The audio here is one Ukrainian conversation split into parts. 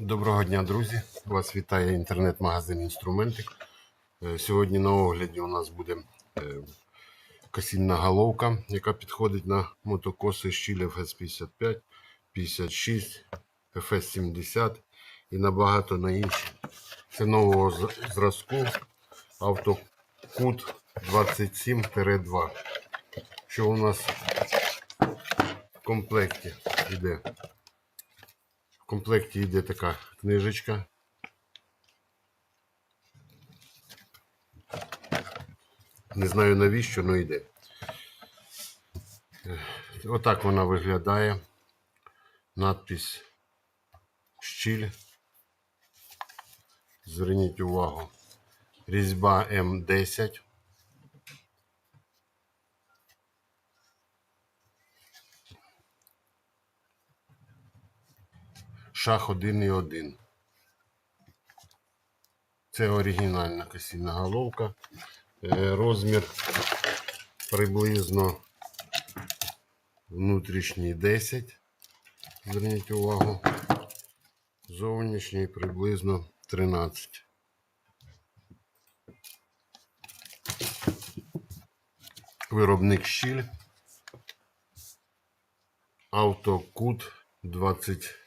Доброго дня, друзі! Вас вітає інтернет-магазин Інструментик. Е, Сьогодні на огляді у нас буде е, косінна головка, яка підходить на мотокоси щіль FS55, 56, FS70 і набагато на інші. Це нового зразку автокут 27-2. Що у нас в комплекті йде? В комплекті йде така книжечка. Не знаю навіщо, але йде. Е, Отак вона виглядає. Надпись щіль. Зверніть увагу. Різьба М10. Шах 1 і 1. Це оригінальна косінна головка. Е, Розмір приблизно внутрішній 10. Зверніть увагу. Зовнішній приблизно 13. Виробник щіль. Автокут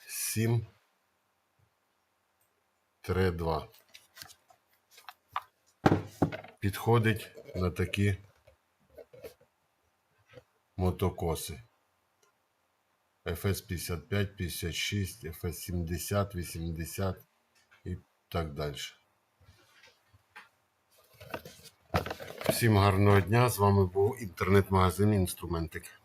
27 2. Підходить на такі мотокоси. FS 55, 56, FS 70, 80 і так далі. Всім гарного дня! З вами був інтернет-магазин Інструментик.